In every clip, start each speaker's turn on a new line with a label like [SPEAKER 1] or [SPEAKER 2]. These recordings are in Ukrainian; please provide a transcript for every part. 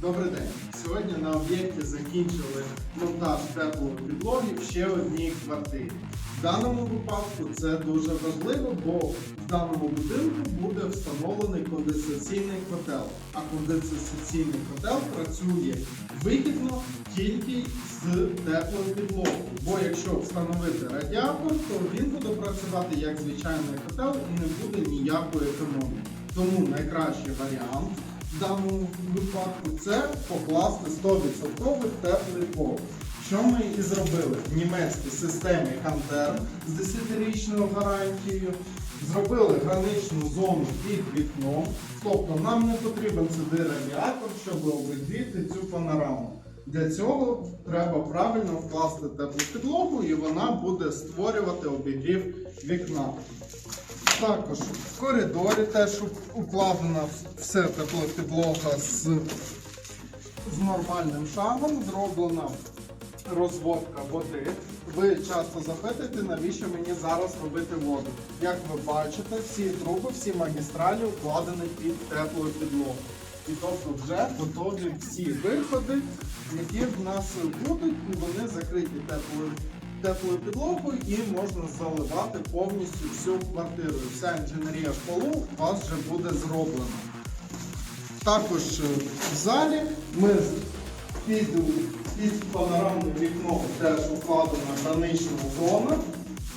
[SPEAKER 1] Добрий день. Сьогодні на об'єкті закінчили монтаж теплої підлоги в ще одній квартирі. В даному випадку це дуже важливо, бо в даному будинку буде встановлений конденсаційний котел. А конденсаційний котел працює вигідно тільки з теплою підлогою. Бо якщо встановити радіатор, то він буде працювати як звичайний котел і не буде ніякої економії. Тому найкращий варіант в даному випадку це покласти 100% теплий пол. Що ми і зробили в німецькій системі Хантер з 10-річною гарантією. Зробили граничну зону під вікном. Тобто нам не потрібен сюди радіатор, щоб обігріти цю панораму. Для цього треба правильно вкласти теплу підлогу і вона буде створювати обігрів вікна. Також в коридорі теж укладена все теплопідлога з, з нормальним шагом, зроблена розводка води. Ви часто запитуєте, навіщо мені зараз робити воду. Як ви бачите, всі труби, всі магістралі укладені під теплу підлогу. І тобто вже готові всі виходи, які в нас будуть, і вони закриті теплою теплою підлогою і можна заливати повністю всю квартиру. Вся інженерія полу у вас вже буде зроблена. Також е, в залі ми під, під панорамним вікном теж укладена гранична зона,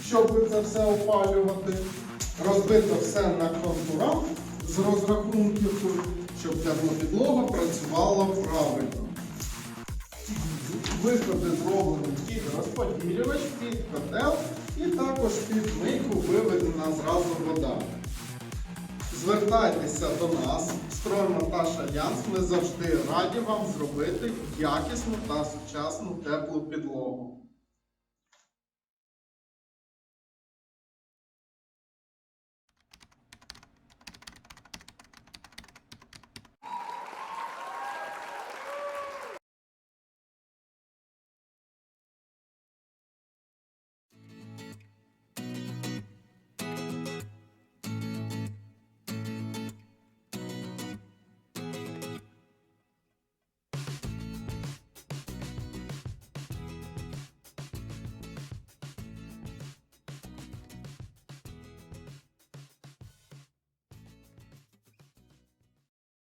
[SPEAKER 1] щоб це все опалювати. Розбито все на контурах з розрахунків, щоб теплопідлога працювала правильно. Виходи зроблені під розподілювач, під котел і також під мийку виведена зразу вода. Звертайтеся до нас, строймонтаж Альянс. Ми завжди раді вам зробити якісну та сучасну теплу підлогу.